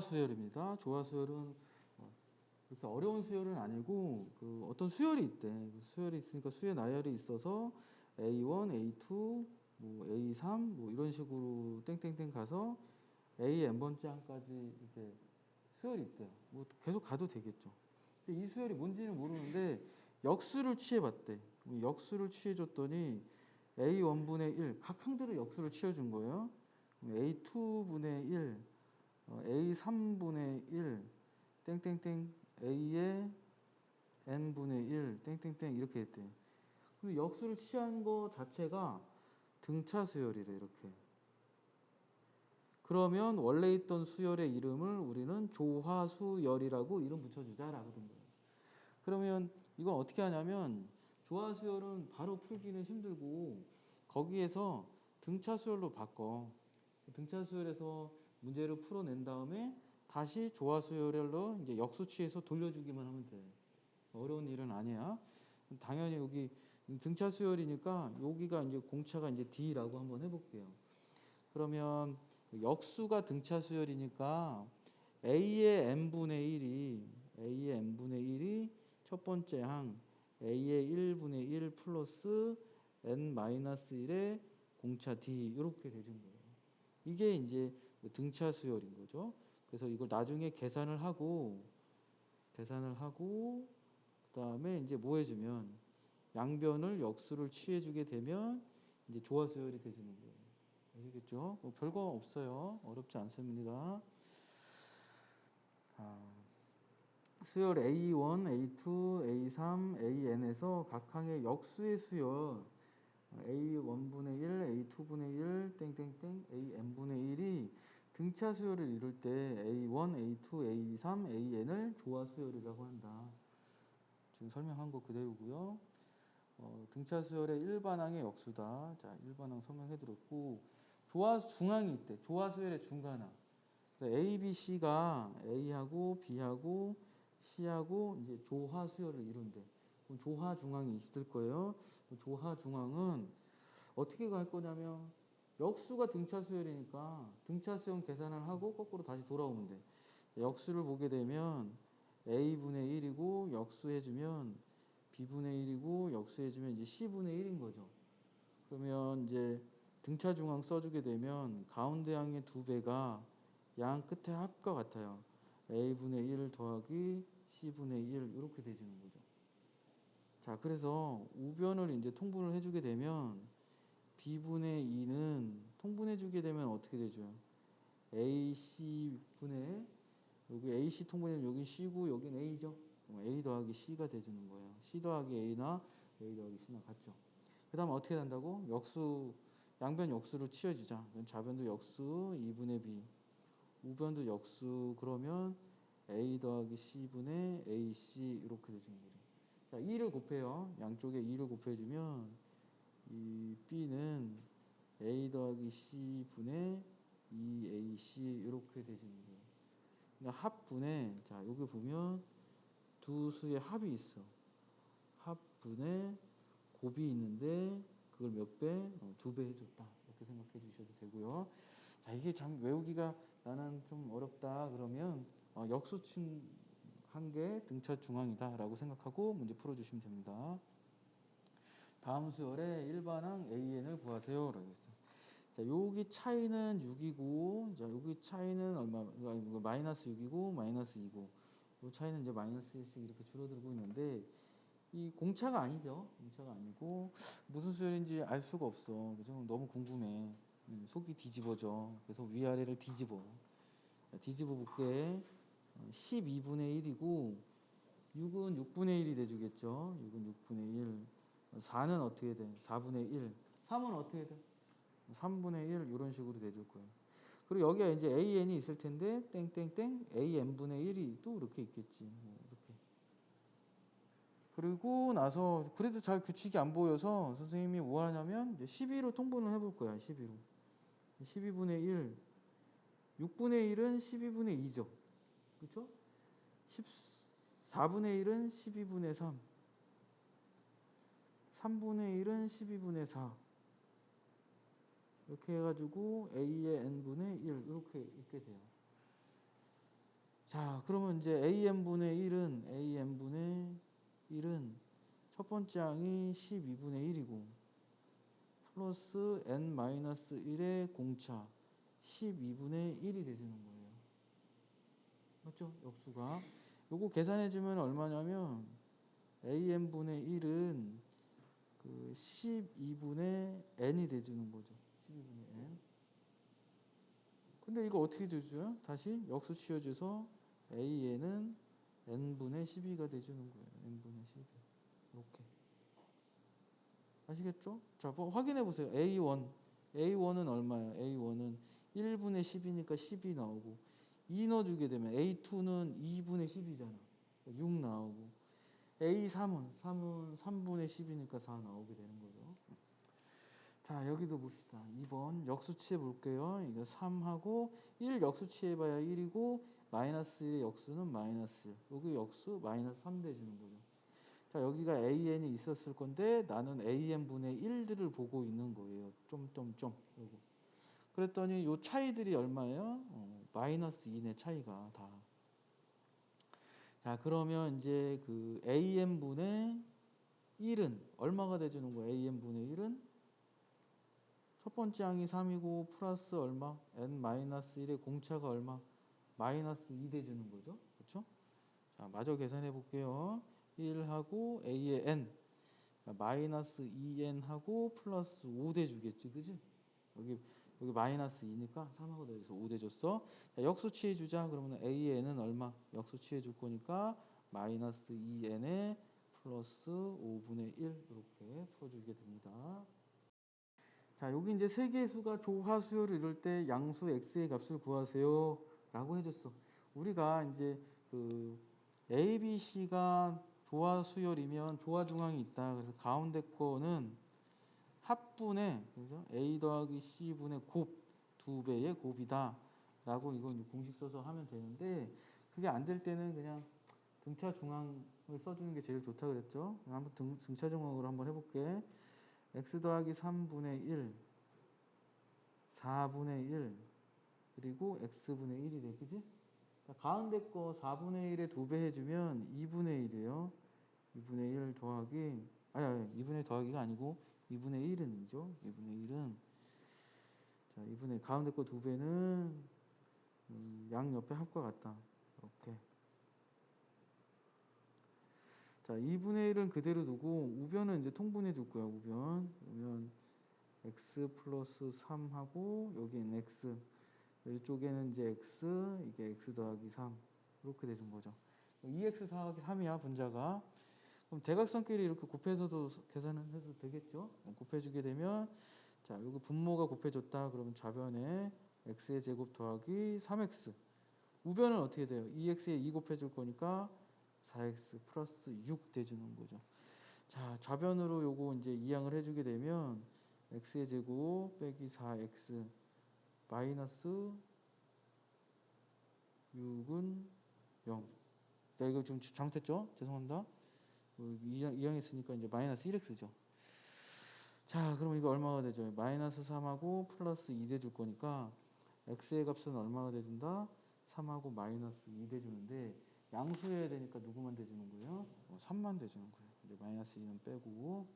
수열입니다. 조화 수열은 어, 이렇게 어려운 수열은 아니고 그 어떤 수열이 있대. 그 수열이 있으니까 수의 나열이 있어서 A1, A2, 뭐 A3 뭐 이런 식으로 땡땡땡 가서 A n 번째 항까지 이렇게 수열이 있대요. 뭐 계속 가도 되겠죠. 근데 이 수열이 뭔지는 모르는데 역수를 취해봤대. 역수를 취해줬더니 A1분의 1, 각 항들을 역수를 취해준 거예요. A2분의 1, 어, A3분의 1, 땡땡땡, A의 n분의 1, 땡땡땡 이렇게 했대. 그리고 역수를 취한 거 자체가 등차 수열이래 이렇게. 그러면 원래 있던 수열의 이름을 우리는 조화수열이라고 이름 붙여주자라고 된 거예요. 그러면 이건 어떻게 하냐면 조화수열은 바로 풀기는 힘들고 거기에서 등차수열로 바꿔. 등차수열에서 문제를 풀어낸 다음에 다시 조화수열로 이제 역수치해서 돌려주기만 하면 돼. 어려운 일은 아니야. 당연히 여기 등차 수열이니까 여기가 이제 공차가 이제 D라고 한번 해볼게요. 그러면 역수가 등차 수열이니까 A의 n분의 1이 A의 n분의 1이 첫 번째 항 A의 1분의 1 플러스 n-1의 공차 D 이렇게 되는 거예요. 이게 이제 등차 수열인 거죠. 그래서 이걸 나중에 계산을 하고 계산을 하고 그다음에 이제 뭐 해주면 양변을 역수를 취해주게 되면 이제 조화 수열이 되는 거예요. 아시겠죠? 뭐 별거 없어요. 어렵지 않습니다. 아, 수열 A1, A2, A3, AN에서 각 항의 역수의 수열 A1분의 1, A2분의 1, 땡땡땡, AN분의 1이 등차 수열을 이룰 때 A1, A2, A3, AN을 조화 수열이라고 한다. 지금 설명한 거 그대로고요. 어, 등차 수열의 일반항의 역수다. 자, 일반항 설명해 드렸고 조화 중항이 있대. 조화 수열의 중간항. A, B, C가 A하고 B하고 C하고 이제 조화 수열을 이룬대. 그럼 조화 중항이 있을 거예요. 조화 중항은 어떻게 갈 거냐면 역수가 등차 수열이니까 등차 수열 계산을 하고 거꾸로 다시 돌아오면 돼. 역수를 보게 되면 a분의 1이고 역수해주면 b분의 1이고 역수해주면 이제 c분의 1인 거죠. 그러면 이제 등차 중앙 써주게 되면 가운데 항의 두 배가 양 끝에 합과 같아요. a분의 1 더하기 c분의 1 이렇게 되지는 거죠. 자, 그래서 우변을 이제 통분을 해주게 되면 b분의 2는 통분해주게 되면 어떻게 되죠? ac분의 여기 ac 통분해면 여기 c고 여긴 a죠. a 더하기 c가 되주는 거예요. c 더하기 a나 a 더하기 c나 같죠. 그 다음 어떻게 된다고? 역수 양변 역수로 치워주자. 좌변도 역수 2분의 b 우변도 역수 그러면 a 더하기 c분의 ac 이렇게 되주는 거죠. 자, 2를 곱해요. 양쪽에 2를 곱해주면 이 b는 a 더하기 c분의 2ac 이렇게 되주는 거예요. 그러니까 합분에 자 여기 보면 두 수의 합이 있어. 합분에 곱이 있는데 그걸 몇 배? 어, 두배 해줬다. 이렇게 생각해 주셔도 되고요. 자 이게 참 외우기가 나는 좀 어렵다 그러면 어, 역수층 한 개 등차 중앙이다 라고 생각하고 문제 풀어주시면 됩니다. 다음 수열에 일반항 AN을 구하세요. 라고 했어요. 자, 여기 차이는 6이고, 자, 여기 차이는 얼마, 마이너스 6이고, 마이너스 2고, 이 차이는 이제 마이너스 1씩 이렇게 줄어들고 있는데, 이 공차가 아니죠. 공차가 아니고, 무슨 수열인지 알 수가 없어. 그죠? 너무 궁금해. 음, 속이 뒤집어져. 그래서 위아래를 뒤집어. 뒤집어 볼게. 12분의 1이고 6은 6분의 1이 돼주겠죠. 6은 6분의 1. 4는 어떻게 돼? 4분의 1. 3은 어떻게 돼? 3분의 1 이런 식으로 돼줄 거예요. 그리고 여기가 이제 AN이 있을 텐데 땡땡땡 AN분의 1이 또 이렇게 있겠지. 뭐 이렇게. 그리고 나서 그래도 잘 규칙이 안 보여서 선생님이 뭐 하냐면 12로 통분을 해볼 거야. 12로. 12분의 1. 6분의 1은 12분의 2죠. 그렇죠? 14분의 1은 12분의 3. 3분의 1은 12분의 4. 이렇게 해가지고 A의 N분의 1 이렇게 있게 돼요. 자, 그러면 이제 AN분의 1은, AN분의 1은 첫 번째 항이 12분의 1이고, 플러스 N-1의 공차 12분의 1이 되는 거예요. 맞죠? 역수가. 요거 계산해 주면 얼마냐면, AN분의 1은 그 12분의 N이 돼 주는 거죠. 12분의 N. 근데 이거 어떻게 되죠? 다시 역수 치워줘서 AN은 N분의 12가 돼 주는 거예요. N분의 12. 이렇게. 아시겠죠? 자, 뭐 확인해 보세요. A1. A1은 얼마예요? A1은 1분의 10이니까 10이 나오고 2 넣어주게 되면 A2는 2분의 10이잖아. 6 나오고 A3은 3은 3분의 10이니까 4 나오게 되는 거죠. 자, 여기도 봅시다. 2번 역수치해 볼게요. 이거 3하고 1 역수치해 봐야 1이고 마이너스 1의 역수는 마이너스 1. 여기 역수 마이너스 3 돼주는 거죠. 자, 여기가 AN이 있었을 건데 나는 AN분의 1들을 보고 있는 거예요. 좀, 좀, 좀. 요거. 그랬더니 요 차이들이 얼마예요? 어, 마이너스 2네 차이가 다. 자, 그러면 이제 그 AN분의 1은 얼마가 돼주는 거예요? AN분의 1은 첫 번째 항이 3이고 플러스 얼마? n-1의 공차가 얼마? 마이너스 2 돼주는 거죠. 그렇죠? 자, 마저 계산해 볼게요. 1하고 a의 n 마이너스 2n하고 플러스 5 돼주겠지. 그지? 여기 여기 마이너스 2니까 3하고 더해서 5 돼줬어. 자, 역수 취해 주자. 그러면 a의 n은 얼마? 역수 취해 줄 거니까 마이너스 2n에 플러스 5분의 1 이렇게 풀어주게 됩니다. 자, 여기 이제 세 개의 수가 조화수열을 이룰 때 양수 x의 값을 구하세요. 라고 해줬어. 우리가 이제 그 A, B, C가 조화수열이면 조화중앙이 있다. 그래서 가운데 거는 합분의 그죠? A 더하기 C분의 곱 두 배의 곱이다. 라고 이건 공식 써서 하면 되는데 그게 안 될 때는 그냥 등차 중앙을 써주는 게 제일 좋다 그랬죠. 한번 등, 등차 중앙으로 한번 해볼게. x 더하기 3분의 1, 4분의 1, 그리고 x분의 1이래, 그지? 가운데 거 4분의 1에 2배 해주면 2분의 1이에요. 2분의 1 더하기, 아니, 아니, 2분의 1 더하기가 아니고 2분의 1은이죠. 2분의 1은. 자, 2분의 가운데 거 2배는 음, 양 옆에 합과 같다. 이렇게. 자, 2분의 1은 그대로 두고 우변은 이제 통분해 줄 거야. 우변. 우변 x 플러스 3하고 여기는 x. 이쪽에는 이제 x, 이게 x 더하기 3. 이렇게 되는 거죠. 2x 더하기 3이야, 분자가. 그럼 대각선끼리 이렇게 곱해서도 계산을 해도 되겠죠? 곱해주게 되면, 자, 여기 분모가 곱해졌다. 그러면 좌변에 x의 제곱 더하기 3x. 우변은 어떻게 돼요? 2x에 2 곱해줄 거니까 4x 플러스 6 돼주는 거죠. 자, 좌변으로 요거 이제 이항을 해주게 되면 x의 제곱 빼기 4x 마이너스 6은 0. 자, 이거 좀 잘못했죠? 죄송합니다. 이항, 이항했으니까 이제 마이너스 1x죠. 자, 그럼 이거 얼마가 되죠? 마이너스 3하고 플러스 2 돼줄 거니까 x의 값은 얼마가 돼준다? 3하고 마이너스 2 돼주는데 양수해야 되니까 누구만 돼주는 거예요? 3만 어, 돼주는 거예요. 이제 마이너스 2는 빼고